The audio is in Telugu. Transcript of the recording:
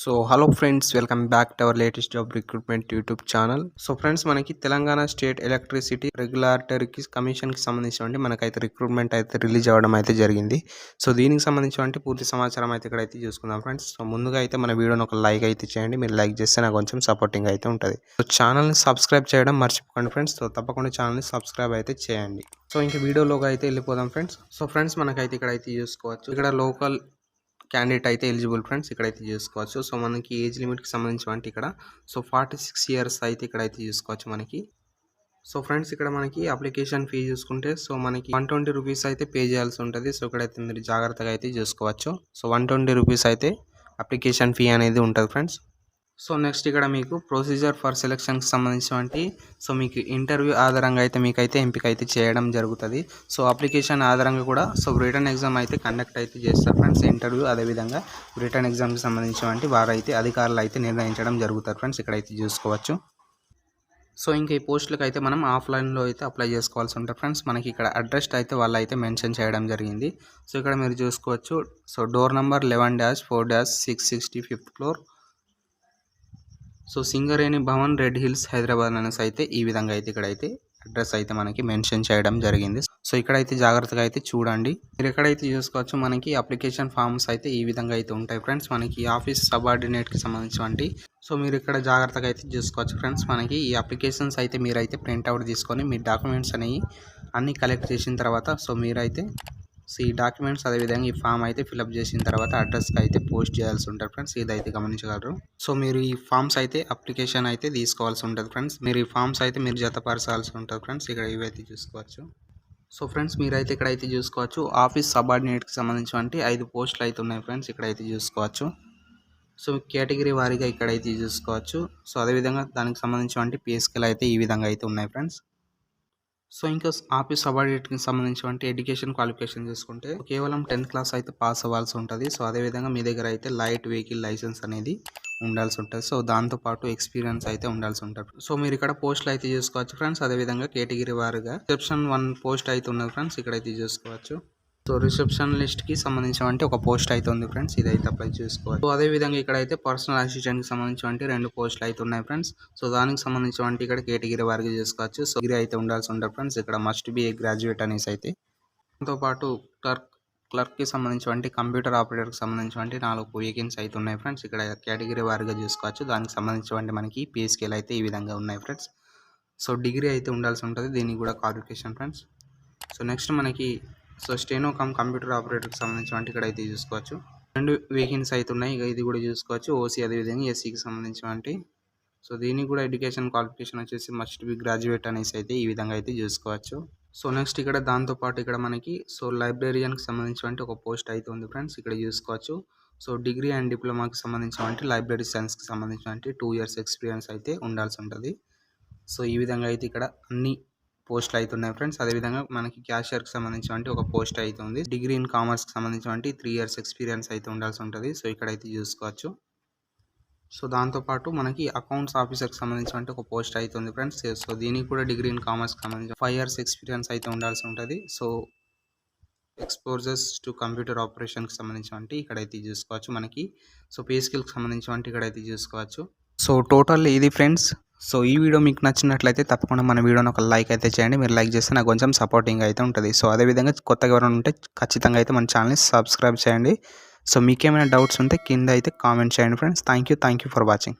So hello friends welcome back to our latest job recruitment YouTube channel so friends మనకి తెలంగాణ స్టేట్ ఎలక్ట్రిసిటీ రెగ్యులేటరీకి కమిషన్కి సంబంధించినటువంటి మనకైతే రిక్రూట్మెంట్ అయితే రిలీజ్ అవ్వడం అయితే జరిగింది. సో దీనికి సంబంధించినటువంటి పూర్తి సమాచారం అయితే ఇక్కడైతే చూసుకుందాం ఫ్రెండ్స్ సో ముందుగా అయితే మన వీడియోని ఒక లైక్ అయితే చేయండి. మీరు లైక్ చేస్తే నాకు కొంచెం సపోర్టింగ్ అయితే ఉంటుంది. సో ఛానల్ని సబ్స్క్రైబ్ చేయడం మర్చిపోకండి ఫ్రెండ్స్ సో తప్పకుండా ఛానల్ని సబ్స్క్రైబ్ అయితే చేయండి. సో ఇంక వీడియోలోకి అయితే వెళ్ళిపోదాం ఫ్రెండ్స్ సో ఫ్రెండ్స్ మనకైతే ఇక్కడైతే చూసుకోవచ్చు. ఇక్కడ లోకల్ క్యాండిడేట్ అయితే ఎలిజిబుల్ ఫ్రెండ్స్ ఇక్కడైతే చూసుకోవచ్చు. సో మనకి ఏజ్ లిమిట్కి సంబంధించి అంటే ఇక్కడ సో ఫార్టీ సిక్స్ ఇయర్స్ అయితే ఇక్కడైతే చూసుకోవచ్చు మనకి. సో ఫ్రెండ్స్ ఇక్కడ మనకి అప్లికేషన్ ఫీ చూసుకుంటే సో మనకి వన్ ట్వంటీ రూపీస్ అయితే పే చేయాల్సి ఉంటుంది. సో ఇక్కడైతే మీరు జాగ్రత్తగా అయితే చూసుకోవచ్చు. సో వన్ ట్వంటీ రూపీస్ అయితే అప్లికేషన్ ఫీ అనేది ఉంటుంది ఫ్రెండ్స్ సో నెక్స్ట్ ఇక్కడ మీకు ప్రొసీజర్ ఫర్ సెలెక్షన్కి సంబంధించినటువంటి సో మీకు ఇంటర్వ్యూ ఆధారంగా అయితే మీకైతే ఎంపిక అయితే చేయడం జరుగుతుంది. సో అప్లికేషన్ ఆధారంగా కూడా సో రిటర్న్ ఎగ్జామ్ అయితే కండక్ట్ అయితే చేస్తారు ఫ్రెండ్స్ ఇంటర్వ్యూ అదేవిధంగా రిటర్న్ ఎగ్జామ్కి సంబంధించినటువంటి వారైతే అధికారులు అయితే నిర్ణయించడం జరుగుతుంది ఫ్రెండ్స్ ఇక్కడైతే చూసుకోవచ్చు. సో ఇంకా ఈ పోస్టులకు అయితే మనం ఆఫ్లైన్లో అయితే అప్లై చేసుకోవాల్సి ఉంటుంది ఫ్రెండ్స్ మనకి ఇక్కడ అడ్రస్ అయితే వాళ్ళు అయితే మెన్షన్ చేయడం జరిగింది. సో ఇక్కడ మీరు చూసుకోవచ్చు so door number eleven dash four dash six sixty fifth floor so Singareni Bhavan Red Hills Hyderabad అనేసి అయితే ఈ విధంగా అయితే ఇక్కడైతే అడ్రస్ అయితే మనకి మెన్షన్ చేయడం జరిగింది. సో ఇక్కడైతే జాగ్రత్తగా అయితే చూడండి. మీరు ఎక్కడైతే చూసుకోవచ్చు మనకి అప్లికేషన్ ఫామ్స్ అయితే ఈ విధంగా అయితే ఉంటాయి ఫ్రెండ్స్. మనకి ఆఫీస్ సబార్డినేట్కి సంబంధించినటువంటి సో మీరు ఇక్కడ జాగ్రత్తగా అయితే చూసుకోవచ్చు ఫ్రెండ్స్. మనకి ఈ అప్లికేషన్స్ అయితే మీరైతే ప్రింట్అవుట్ తీసుకొని మీ డాక్యుమెంట్స్ అనేవి అన్నీ కలెక్ట్ చేసిన తర్వాత సో మీరైతే సో ఈ డాక్యుమెంట్స్ అదేవిధంగా ఈ ఫామ్ అయితే ఫిలప్ చేసిన తర్వాత అడ్రస్కి అయితే పోస్ట్ చేయాల్సి ఉంటుంది ఫ్రెండ్స్. ఇదైతే గమనించగలరు. సో మీరు ఈ ఫామ్స్ అయితే అప్లికేషన్ అయితే తీసుకోవాల్సి ఉంటుంది ఫ్రెండ్స్. మీరు ఈ ఫామ్స్ అయితే మీరు జతపరచాల్సి ఉంటుంది ఫ్రెండ్స్. ఇక్కడ ఇవైతే చూసుకోవచ్చు. సో ఫ్రెండ్స్ మీరైతే ఇక్కడైతే చూసుకోవచ్చు. ఆఫీస్ సబార్డినేట్కి సంబంధించినటువంటి ఐదు పోస్టులు అయితే ఉన్నాయి ఫ్రెండ్స్. ఇక్కడైతే చూసుకోవచ్చు. సో కేటగిరీ వారీగా ఇక్కడైతే చూసుకోవచ్చు. సో అదేవిధంగా దానికి సంబంధించినటువంటి పిఎస్కేలు అయితే ఈ విధంగా అయితే ఉన్నాయి ఫ్రెండ్స్. సో ఇంకా ఆఫీస్ సబార్డినేట్కి సంబంధించినటువంటి ఎడ్యుకేషన్ క్వాలిఫికేషన్ చేసుకుంటే కేవలం టెన్త్ క్లాస్ అయితే పాస్ అవ్వాల్సి ఉంటుంది. సో అదేవిధంగా మీ దగ్గర అయితే లైట్ వెహికల్ లైసెన్స్ అనేది ఉండాల్సి ఉంటుంది. సో దాంతోపాటు ఎక్స్పీరియన్స్ అయితే ఉండాల్సి ఉంటుంది. సో మీరు ఇక్కడ పోస్టులు అయితే చేసుకోవచ్చు ఫ్రెండ్స్. అదేవిధంగా కేటగిరీ వారుగా రిసెప్షన్ వన్ పోస్ట్ అయితే ఉన్నది ఫ్రెండ్స్. ఇక్కడైతే చేసుకోవచ్చు సో రిసెప్షన్ లిస్ట్కి సంబంధించినటువంటి ఒక పోస్ట్ అయితే ఉంది ఫ్రెండ్స్. ఇదైతే అప్లై చేసుకోవాలి. సో అదేవిధంగా ఇక్కడ అయితే పర్సనల్ అసిస్టెంట్కి సంబంధించినటువంటి రెండు పోస్టులు అయితే ఉన్నాయి ఫ్రెండ్స్. సో దానికి సంబంధించినటువంటి ఇక్కడ కేటగిరీ వారికి చేసుకోవచ్చు. సో డిగ్రీ అయితే ఉండాల్సి ఉంటుంది ఫ్రెండ్స్ ఇక్కడ మస్ట్ బి ఏ గ్రాడ్యుయేట్ అనేసి అయితే. దాంతోపాటు క్లర్క్ క్లర్క్కి సంబంధించినటువంటి కంప్యూటర్ ఆపరేటర్కి సంబంధించినటువంటి నాలుగు వేకెన్సీ అయితే ఉన్నాయి ఫ్రెండ్స్. ఇక్కడ కేటగిరీ వారిగా చూసుకోవచ్చు. దానికి సంబంధించినటువంటి మనకి పిఎస్కేలు అయితే ఈ విధంగా ఉన్నాయి ఫ్రెండ్స్. సో డిగ్రీ అయితే ఉండాల్సి ఉంటుంది. దీనికి కూడా క్వాలిఫికేషన్ ఫ్రెండ్స్. సో నెక్స్ట్ మనకి సో స్టెనో కమ్ కంప్యూటర్ ఆపరేటర్కి సంబంధించిన ఇక్కడ అయితే చూసుకోవచ్చు. రెండు వేకెన్సీ అయితే ఉన్నాయి. ఇక ఇది కూడా చూసుకోవచ్చు. ఓసీ అదేవిధంగా ఎస్సీకి సంబంధించినటువంటి సో దీనికి కూడా ఎడ్యుకేషన్ క్వాలిఫికేషన్ వచ్చేసి మస్ట్ బి గ్రాడ్యుయేట్ అనేసి అయితే ఈ విధంగా అయితే చూసుకోవచ్చు. సో నెక్స్ట్ ఇక్కడ దాంతోపాటు ఇక్కడ మనకి సో లైబ్రేరియన్కి సంబంధించినటువంటి ఒక పోస్ట్ అయితే ఉంది ఫ్రెండ్స్. ఇక్కడ చూసుకోవచ్చు. సో డిగ్రీ అండ్ డిప్లొమాకి సంబంధించినటువంటి లైబ్రరీ సైన్స్కి సంబంధించినటువంటి టూ ఇయర్స్ ఎక్స్పీరియన్స్ అయితే ఉండాల్సి ఉంటుంది. సో ఈ విధంగా అయితే ఇక్కడ అన్ని పోస్టులు అవుతున్నాయి ఫ్రెండ్స్. అదేవిధంగా మనకి క్యాషియర్కి సంబంధించినటువంటి ఒక పోస్ట్ అయితే ఉంది డిగ్రీ ఇన్ కామర్స్కి సంబంధించినటువంటి త్రీ ఇయర్స్ ఎక్స్పీరియన్స్ అయితే ఉండాల్సి ఉంటుంది. సో ఇక్కడైతే చూసుకోవచ్చు. సో దాంతోపాటు మనకి అకౌంట్స్ ఆఫీసర్కి సంబంధించినటువంటి ఒక పోస్ట్ అయితే ఉంది ఫ్రెండ్స్. సో దీనికి కూడా డిగ్రీ ఇన్ కామర్స్కి సంబంధించి ఫైవ్ ఇయర్స్ ఎక్స్పీరియన్స్ అయితే ఉండాల్సి ఉంటుంది. సో ఎక్స్పోజర్స్ టు కంప్యూటర్ ఆపరేషన్కి సంబంధించినటువంటి ఇక్కడైతే చూసుకోవచ్చు మనకి. సో పే స్కిల్కి సంబంధించినటువంటి ఇక్కడైతే చూసుకోవచ్చు. సో టోటల్ ఇది ఫ్రెండ్స్. సో ఈ వీడియో మీకు నచ్చినట్లయితే తప్పకుండా మన వీడియోని ఒక లైక్ అయితే చేయండి. మీరు లైక్ చేస్తే నాకు కొంచెం సపోర్టింగ్ అయితే ఉంటుంది. సో అదేవిధంగా కొత్తగా ఎవరైనా ఉంటే ఖచ్చితంగా అయితే మన ఛానల్ని సబ్స్క్రైబ్ చేయండి. సో మీకేమైనా డౌట్స్ ఉంటే కింద అయితే కామెంట్ చేయండి friends. Thank you thank you for watching.